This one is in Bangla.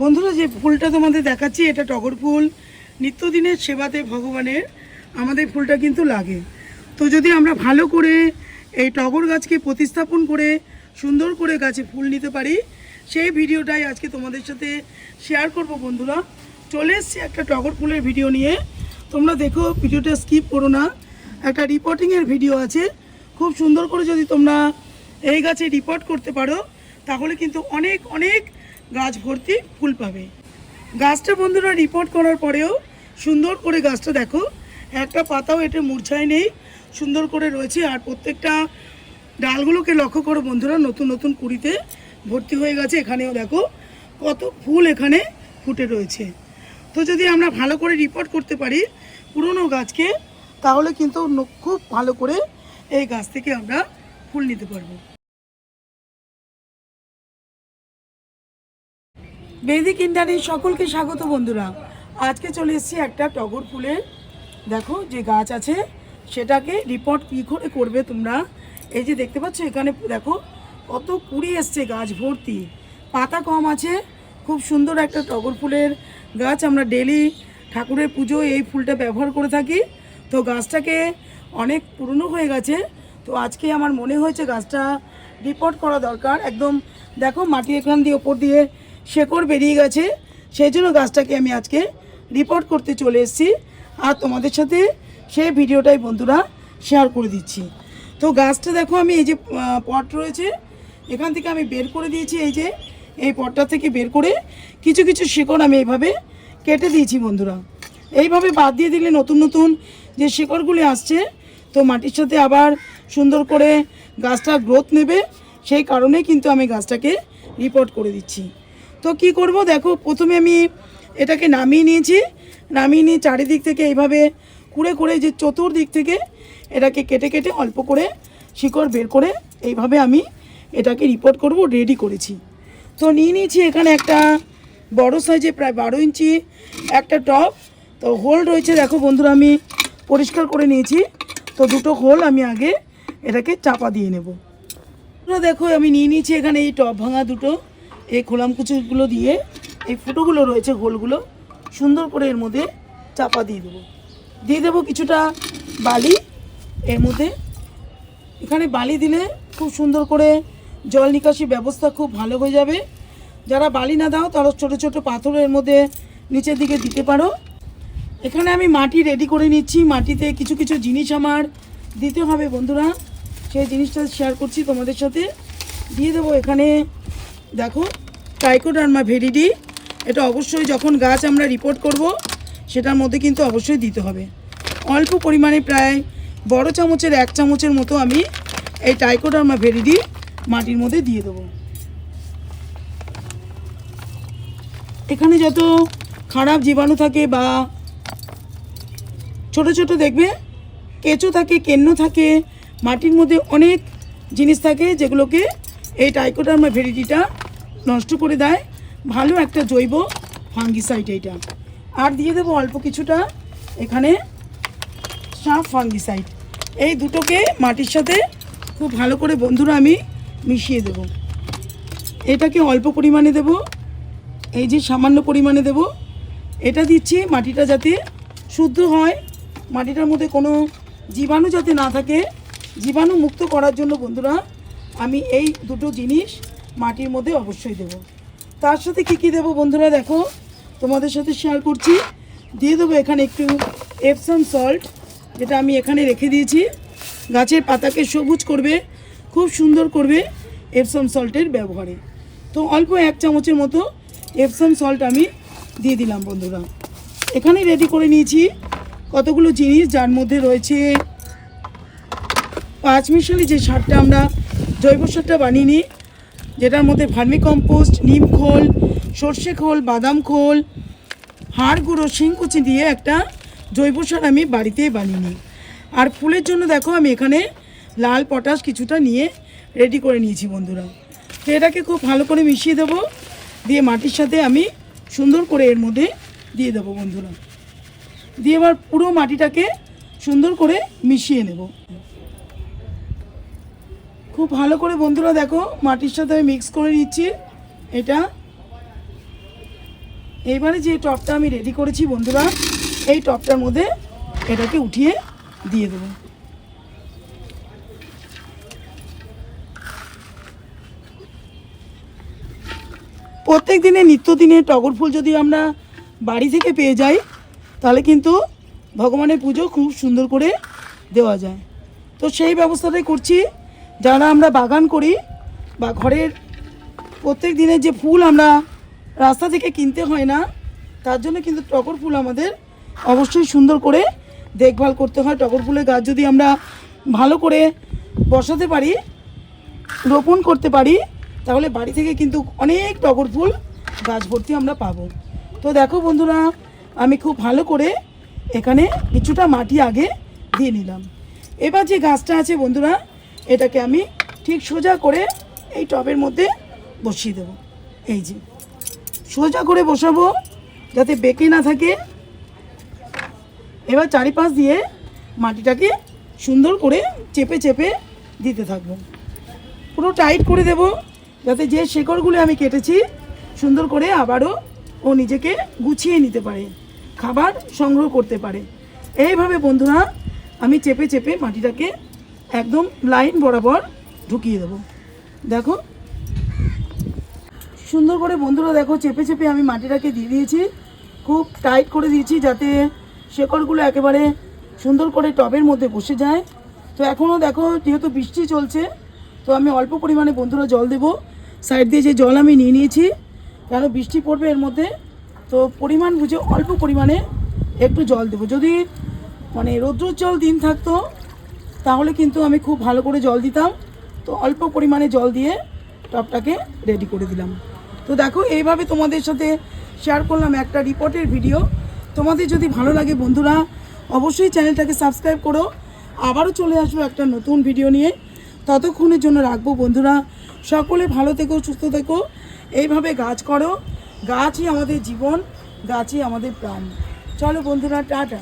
বন্ধুরা, যে ফুলটা তোমাদের দেখাচ্ছি, এটা টগর ফুল। নিত্যদিনের সেবাতে ভগবানের আমাদের ফুলটা কিন্তু লাগে। তো যদি আমরা ভালো করে এই টগর গাছকে প্রতিস্থাপন করে, সুন্দর করে গাছে ফুল নিতে পারি, সেই ভিডিওটাই আজকে তোমাদের সাথে শেয়ার করব বন্ধুরা। চলে এসছি একটা টগর ফুলের ভিডিও নিয়ে। তোমরা দেখো, ভিডিওটা স্কিপ করো না। একটা রিপোর্টিংয়ের ভিডিও আছে। খুব সুন্দর করে যদি তোমরা এই গাছে রিপোর্ট করতে পারো, তাহলে কিন্তু অনেক অনেক গাছ ভর্তি ফুল পাবে। গাছটা বন্ধুরা রিপোর্ট করার পরেও সুন্দর করে গাছটা দেখো, একটা পাতাও এটা মূর্ছায় নেই, সুন্দর করে রয়েছে। আর প্রত্যেকটা ডালগুলোকে লক্ষ্য করো বন্ধুরা, নতুন নতুন কুড়িতে ভর্তি হয়ে গেছে। এখানেও দেখো কত ফুল এখানে ফুটে রয়েছে। তো যদি আমরা ভালো করে রিপোর্ট করতে পারি পুরনো গাছকে, তাহলে কিন্তু খুব ভালো করে এই গাছ থেকে আমরা ফুল নিতে পারব। বেদিক ইন্টারনেট সকলকে স্বাগত বন্ধুরা। আজকে চলে এসেছি একটা টগর ফুলের দেখো যে গাছ আছে, সেটাকে রিপোর্ট কী করে করবে তোমরা? এই যে দেখতে পাচ্ছ, এখানে দেখো কত কুড়ি এসছে গাছ ভর্তি। পাতা কম আছে, খুব সুন্দর একটা টগর ফুলের গাছ। আমরা ডেলি ঠাকুরের পুজো এই ফুলটা ব্যবহার করে থাকি। তো গাছটাকে অনেক পুরনো হয়ে গেছে, তো আজকে আমার মনে হয়েছে গাছটা রিপোর্ট করা দরকার। একদম দেখো মাটি এখান দিয়ে ওপর দিয়ে শেকড় বেরিয়ে গেছে। সেই জন্য গাছটাকে আমি আজকে রিপোর্ট করতে চলে এসেছি। আর তোমাদের সাথে সেই ভিডিওটাই বন্ধুরা শেয়ার করে দিচ্ছি। তো গাছটা দেখো, আমি এই যে পট রয়েছে, এখান থেকে আমি বের করে দিয়েছি। এই যে, এই পটটা থেকে বের করে কিছু কিছু শিকড় আমি এইভাবে কেটে দিয়েছি বন্ধুরা। এইভাবে বাদ দিয়ে দিলে নতুন নতুন যে শিকড়গুলি আসছে, তো মাটির সাথে আবার সুন্দর করে গাছটা গ্রোথ নেবে। সেই কারণে কিন্তু আমি গাছটাকে রিপোর্ট করে দিচ্ছি। তো কি করব? দেখো, প্রথমে আমি এটাকে নামিয়ে নিয়েছি। নামিয়ে নিয়ে চারিদিক থেকে এইভাবে কুড়ে করে যে চতুর্দিক থেকে এটাকে কেটে কেটে অল্প করে শিকড় বের করে এইভাবে আমি এটাকে রিপোর্ট করব রেডি করেছি। তো নিয়ে নিয়েছি এখানে একটা বড় সাইজে প্রায় বারো ইঞ্চি একটা টপ তো হোল রয়েছে, দেখো বন্ধুরা, আমি পরিষ্কার করে নিয়েছি। তো দুটো হোল আমি আগে এটাকে চাপা দিয়ে নেব। দেখো, আমি নিয়ে নিয়েছি এখানে এই টপ ভাঙা দুটো। এই খোলাম কুচুগুলো দিয়ে এই ফুটোগুলো রয়েছে হোলগুলো, সুন্দর করে এর মধ্যে চাপা দিয়ে দেবো। দিয়ে দেবো কিছুটা বালি, এর মধ্যে এখানে বালি দিলে খুব সুন্দর করে জল নিকাশি ব্যবস্থা খুব ভালো হয়ে যাবে। যারা বালি না দাও, তারা ছোট ছোট পাথরের মধ্যে নিচের দিকে দিতে পারো। এখানে আমি মাটি রেডি করে নিচ্ছি। মাটিতে কিছু কিছু জিনিস আমার দিতে হবে বন্ধুরা। সেই জিনিসটা শেয়ার করছি তোমাদের সাথে। দিয়ে দেবো এখানে দেখো টাইকোডার্মা ভেরিডি এটা অবশ্যই যখন গাছ আমরা রিপোর্ট করব, সেটার মধ্যে কিন্তু অবশ্যই দিতে হবে। অল্প পরিমাণে প্রায় বড় চামচের, এক চামচের মতো আমি এই টাইকোডার্মা ভেরিডি মাটির মধ্যে দিয়ে দেবো। এখানে যত খারাপ জীবাণু থাকে বা ছোট ছোট দেখবে, কেঁচো থাকে, কেন্ন থাকে, মাটির মধ্যে অনেক জিনিস থাকে যেগুলোকে এই টাইকোডার্মা ভেরিটিটা নষ্ট করে দেয়। ভালো একটা জৈব ফাঙ্গিসাইড এইটা আর দিয়ে দেবো অল্প কিছুটা এখানে সাপ ফাঙ্গিসাইড এই দুটোকে মাটির সাথে খুব ভালো করে বন্ধুরা আমি মিশিয়ে দেব। এটাকে অল্প পরিমাণে দেব। এই যে সামান্য পরিমাণে দেব। এটা দিচ্ছি মাটিটা যাতে শুদ্ধ হয়। মাটিটার মধ্যে কোনো জীবাণু যাতে না থাকে। জীবাণু মুক্ত করার জন্য বন্ধুরা আমি এই দুটো জিনিস মাটির মধ্যে অবশ্যই দেব। তার সাথে কি কি দেবো বন্ধুরা দেখো, তোমাদের সাথে শেয়ার করছি। দিয়ে দেবো এখানে একটু এপসম সল্ট যেটা আমি এখানে রেখে দিয়েছি। গাছের পাতাকে সবুজ করবে, খুব সুন্দর করবে এপসম সল্টের ব্যবহারে। তো অল্প এক চামচের মতো এপসম সল্ট আমি দিয়ে দিলাম বন্ধুরা। এখানে রেডি করে নিয়েছি কতগুলো জিনিস, যার মধ্যে রয়েছে পাঁচ মিশালি যে সারটা আমরা জৈব সারটা বানিয়ে নিই। যেটার মধ্যে ভার্মি কম্পোস্ট নিম খোল, সর্ষে খোল, বাদাম খোল, হাড় গুঁড়ো শিংকুচি দিয়ে একটা জৈব সার আমি বাড়িতেই বানিয়ে নিই। আর ফুলের জন্য দেখো আমি এখানে লাল পটাশ কিছুটা নিয়ে রেডি করে নিয়েছি বন্ধুরা। তো এটাকে খুব ভালো করে মিশিয়ে দেবো, দিয়ে মাটির সাথে আমি সুন্দর করে এর মধ্যে দিয়ে দেবো বন্ধুরা। দিয়ে এবার পুরো মাটিটাকে সুন্দর করে মিশিয়ে নেব। খুব ভালো করে বন্ধুরা দেখো, মাটির সাথে আমি মিক্স করে নিচ্ছি এটা। এইবারে যে টপটা আমি রেডি করেছি বন্ধুরা, এই টপটার মধ্যে এটাকে উঠিয়ে দিয়ে দেবো। প্রত্যেক দিনে নিত্যদিনে টগর ফুল যদি আমরা বাড়ি থেকে পেয়ে যাই, তাহলে কিন্তু ভগবানের পুজো খুব সুন্দর করে দেওয়া যায়। তো সেই ব্যবস্থাটাই করছি। যারা আমরা বাগান করি বা ঘরের প্রত্যেক দিনের যে ফুল আমরা রাস্তা থেকে কিনতে হয় না, তার জন্য কিন্তু টগর ফুল আমাদের অবশ্যই সুন্দর করে দেখভাল করতে হয়। টগর ফুলের গাছ যদি আমরা ভালো করে বসাতে পারি, রোপণ করতে পারি, তাহলে বাড়ি থেকে কিন্তু অনেক টগর ফুল গাছ ভর্তি আমরা পাবো। তো দেখো বন্ধুরা, আমি খুব ভালো করে এখানে কিছুটা মাটি আগে দিয়ে নিলাম। এবার যে গাছটা আছে বন্ধুরা এটাকে আমি ঠিক সোজা করে এই টবের মধ্যে বসিয়ে দেবো। এই যে, সোজা করে বসাবো যাতে বেঁকে না থাকে। এবার চারিপাশ দিয়ে মাটিটাকে সুন্দর করে চেপে চেপে দিতে থাকব। পুরো টাইট করে দেব যাতে যে শেকড়গুলো আমি কেটেছি সুন্দর করে আবারও ও নিজেকে গুছিয়ে নিতে পারে, খাবার সংগ্রহ করতে পারে। এইভাবে বন্ধুরা আমি চেপে চেপে মাটিটাকে একদম লাইন বরাবর ঢুকিয়ে দেবো। দেখো। সুন্দর করে বন্ধুরা দেখো, চেপে চেপে আমি মাটিটাকে দিয়ে দিয়েছি। খুব টাইট করে দিয়েছি যাতে শেকড়গুলো একেবারে সুন্দর করে টবের মধ্যে বসে যায়। তো এখনও দেখো, যেহেতু বৃষ্টি চলছে, তো আমি অল্প পরিমাণে বন্ধুরা জল দেবো। সাইড দিয়ে যে জল আমি নিয়ে নিয়েছি, কেন বৃষ্টি পড়বে এর মধ্যে, তো পরিমাণ বুঝে অল্প পরিমাণে একটু জল দেবো। যদি মানে রৌদ্রোজ্জ্বল দিন থাকতো তাহলে কিন্তু আমি খুব ভালো করে জল দিতাম। তো অল্প পরিমাণে জল দিয়ে টপটাকে রেডি করে দিলাম। তো দেখো, এইভাবে তোমাদের সাথে শেয়ার করলাম একটা রিপোর্টের ভিডিও তোমাদের যদি ভালো লাগে বন্ধুরা, অবশ্যই চ্যানেলটাকে সাবস্ক্রাইব করো। আবারও চলে আসব একটা নতুন ভিডিও নিয়ে। ততক্ষণের জন্য রাখব বন্ধুরা, সকলে ভালো থেকো, সুস্থ থেকো। এইভাবে গাছ করো, গাছই আমাদের জীবন, গাছই আমাদের প্রাণ। চলো বন্ধুরা, টাটা।